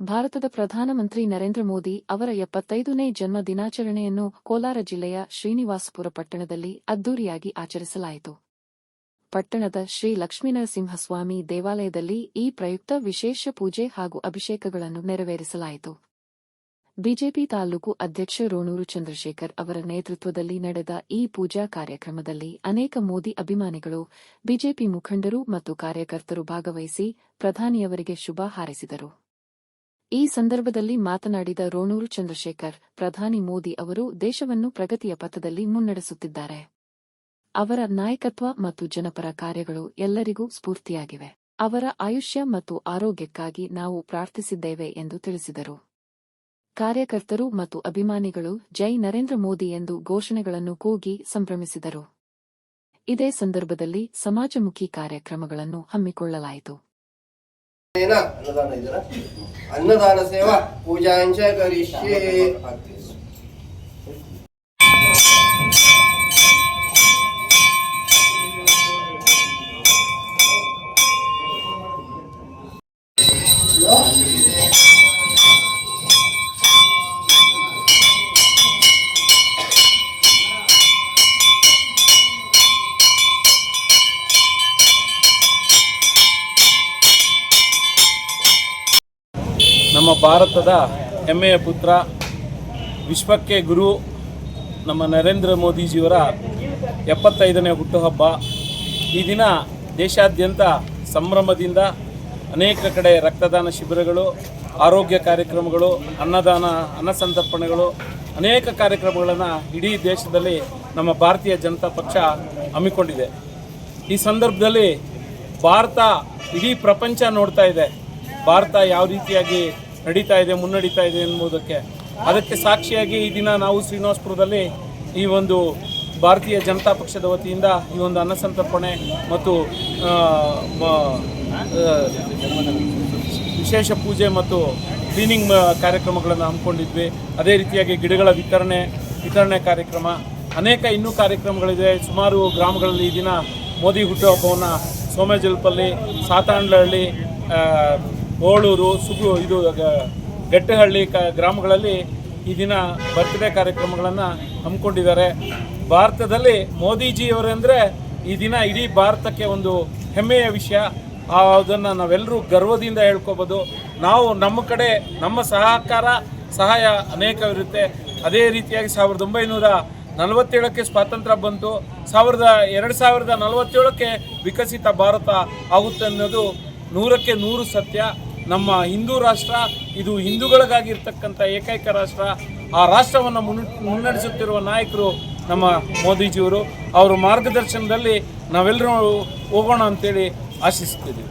ಭಾರತದ ಪ್ರಧಾನಮಂತ್ರಿ ನರೇಂದ್ರ ಮೋದಿ ಅವರ ಎಪ್ಪತ್ತೈದನೇ ಜನ್ಮ ದಿನಾಚರಣೆಯನ್ನು ಕೋಲಾರ ಜಿಲ್ಲೆಯ ಶ್ರೀನಿವಾಸಪುರ ಪಟ್ಟಣದಲ್ಲಿ ಅದ್ದೂರಿಯಾಗಿ ಆಚರಿಸಲಾಯಿತು. ಪಟ್ಟಣದ ಶ್ರೀ ಲಕ್ಷ್ಮೀನರಸಿಂಹಸ್ವಾಮಿ ದೇವಾಲಯದಲ್ಲಿ ಈ ಪ್ರಯುಕ್ತ ವಿಶೇಷ ಪೂಜೆ ಹಾಗೂ ಅಭಿಷೇಕಗಳನ್ನು ನೆರವೇರಿಸಲಾಯಿತು. ಬಿಜೆಪಿ ತಾಲೂಕು ಅಧ್ಯಕ್ಷ ರೋಣೂರು ಚಂದ್ರಶೇಖರ್ ಅವರ ನೇತೃತ್ವದಲ್ಲಿ ನಡೆದ ಈ ಪೂಜಾ ಕಾರ್ಯಕ್ರಮದಲ್ಲಿ ಅನೇಕ ಮೋದಿ ಅಭಿಮಾನಿಗಳು, ಬಿಜೆಪಿ ಮುಖಂಡರು ಮತ್ತು ಕಾರ್ಯಕರ್ತರು ಭಾಗವಹಿಸಿ ಪ್ರಧಾನಿಯವರಿಗೆ ಶುಭ ಹಾರೈಸಿದರು. ಈ ಸಂದರ್ಭದಲ್ಲಿ ಮಾತನಾಡಿದ ರೋಣೂರು ಚಂದ್ರಶೇಖರ್, ಪ್ರಧಾನಿ ಮೋದಿ ಅವರು ದೇಶವನ್ನು ಪ್ರಗತಿಯ ಪಥದಲ್ಲಿ ಮುನ್ನಡೆಸುತ್ತಿದ್ದಾರೆ. ಅವರ ನಾಯಕತ್ವ ಮತ್ತು ಜನಪರ ಕಾರ್ಯಗಳು ಎಲ್ಲರಿಗೂ ಸ್ಫೂರ್ತಿಯಾಗಿವೆ. ಅವರ ಆಯುಷ್ಯ ಮತ್ತು ಆರೋಗ್ಯಕ್ಕಾಗಿ ನಾವು ಪ್ರಾರ್ಥಿಸಿದ್ದೇವೆ ಎಂದು ತಿಳಿಸಿದರು. ಕಾರ್ಯಕರ್ತರು ಮತ್ತು ಅಭಿಮಾನಿಗಳು ಜೈ ನರೇಂದ್ರ ಮೋದಿ ಎಂದು ಘೋಷಣೆಗಳನ್ನು ಕೂಗಿ ಸಂಭ್ರಮಿಸಿದರು. ಇದೇ ಸಂದರ್ಭದಲ್ಲಿ ಸಮಾಜಮುಖಿ ಕಾರ್ಯಕ್ರಮಗಳನ್ನು ಹಮ್ಮಿಕೊಳ್ಳಲಾಯಿತು. अन्नदान सेवा पूजा करीष्ये. ನಮ್ಮ ಭಾರತದ ಹೆಮ್ಮೆಯ ಪುತ್ರ, ವಿಶ್ವಕ್ಕೆ ಗುರು ನಮ್ಮ ನರೇಂದ್ರ ಮೋದಿಜಿಯವರ ಎಪ್ಪತ್ತೈದನೇ ಹುಟ್ಟುಹಬ್ಬ. ಈ ದಿನ ದೇಶಾದ್ಯಂತ ಸಂಭ್ರಮದಿಂದ ಅನೇಕ ಕಡೆ ರಕ್ತದಾನ ಶಿಬಿರಗಳು, ಆರೋಗ್ಯ ಕಾರ್ಯಕ್ರಮಗಳು, ಅನ್ನದಾನ ಅನ್ನಸಂತರ್ಪಣೆಗಳು ಅನೇಕ ಕಾರ್ಯಕ್ರಮಗಳನ್ನು ಇಡೀ ದೇಶದಲ್ಲಿ ನಮ್ಮ ಭಾರತೀಯ ಜನತಾ ಪಕ್ಷ ಹಮ್ಮಿಕೊಂಡಿದೆ. ಈ ಸಂದರ್ಭದಲ್ಲಿ ಭಾರತ ಇಡೀ ಪ್ರಪಂಚ ನೋಡ್ತಾ ಇದೆ. ಭಾರತ ಯಾವ ರೀತಿಯಾಗಿ ನಡೀತಾ ಇದೆ, ಮುನ್ನಡೀತಾ ಇದೆ ಎನ್ನುವುದಕ್ಕೆ ಅದಕ್ಕೆ ಸಾಕ್ಷಿಯಾಗಿ ಈ ದಿನ ನಾವು ಶ್ರೀನಿವಾಸಪುರದಲ್ಲಿ ಈ ಒಂದು ಭಾರತೀಯ ಜನತಾ ಪಕ್ಷದ ವತಿಯಿಂದ ಈ ಒಂದು ಅನ್ನಸಂತರ್ಪಣೆ ಮತ್ತು ವಿಶೇಷ ಪೂಜೆ ಮತ್ತು ಕ್ಲೀನಿಂಗ್ ಕಾರ್ಯಕ್ರಮಗಳನ್ನು ಹಮ್ಮಿಕೊಂಡಿದ್ವಿ. ಅದೇ ರೀತಿಯಾಗಿ ಗಿಡಗಳ ವಿತರಣೆ ವಿತರಣೆ ಕಾರ್ಯಕ್ರಮ. ಅನೇಕ ಇನ್ನೂ ಕಾರ್ಯಕ್ರಮಗಳಿದೆ. ಸುಮಾರು ಗ್ರಾಮಗಳಲ್ಲಿ ಈ ದಿನ ಮೋದಿ ಹುಟ್ಟುಹಬ್ಬವನ್ನು ಸೋಮೇಜಲ್ಪಲ್ಲಿ, ಸಾತಾಂಡ್ಲಹಳ್ಳಿ ಆ, ಓಳೂರು ಸುಗು ಇದು ಗಟ್ಟೆಹಳ್ಳಿ ಕ ಗ್ರಾಮಗಳಲ್ಲಿ ಈ ದಿನ ಬರ್ತ್ಡೇ ಕಾರ್ಯಕ್ರಮಗಳನ್ನು ಹಮ್ಮಿಕೊಂಡಿದ್ದಾರೆ. ಭಾರತದಲ್ಲಿ ಮೋದಿಜಿಯವರೆಂದರೆ ಈ ದಿನ ಇಡೀ ಭಾರತಕ್ಕೆ ಒಂದು ಹೆಮ್ಮೆಯ ವಿಷಯ. ಅದನ್ನು ನಾವೆಲ್ಲರೂ ಗರ್ವದಿಂದ ಹೇಳ್ಕೋಬೋದು. ನಾವು ನಮ್ಮ ಕಡೆ ನಮ್ಮ ಸಹಕಾರ ಸಹಾಯ ಅನೇಕವಿರುತ್ತೆ ಅದೇ ರೀತಿಯಾಗಿ ಸಾವಿರದ ಒಂಬೈನೂರ ನಲವತ್ತೇಳಕ್ಕೆ ಸ್ವಾತಂತ್ರ್ಯ ಬಂತು. ಸಾವಿರದ ಎರಡು ಸಾವಿರದ ನಲವತ್ತೇಳಕ್ಕೆ ವಿಕಸಿತ ಭಾರತ ಆಗುತ್ತೆ ಅನ್ನೋದು ನೂರಕ್ಕೆ ನೂರು ಸತ್ಯ. ನಮ್ಮ ಹಿಂದೂ ರಾಷ್ಟ್ರ, ಇದು ಹಿಂದೂಗಳಿಗಾಗಿರ್ತಕ್ಕಂಥ ಏಕೈಕ ರಾಷ್ಟ್ರ. ಆ ರಾಷ್ಟ್ರವನ್ನು ಮುನ್ನ ಮುನ್ನಡೆಸುತ್ತಿರುವ ನಾಯಕರು ನಮ್ಮ ಮೋದಿಜಿಯವರು. ಅವರ ಮಾರ್ಗದರ್ಶನದಲ್ಲಿ ನಾವೆಲ್ಲರೂ ಹೋಗೋಣ ಅಂತೇಳಿ ಆಶಿಸ್ತಿದ್ದೀವಿ.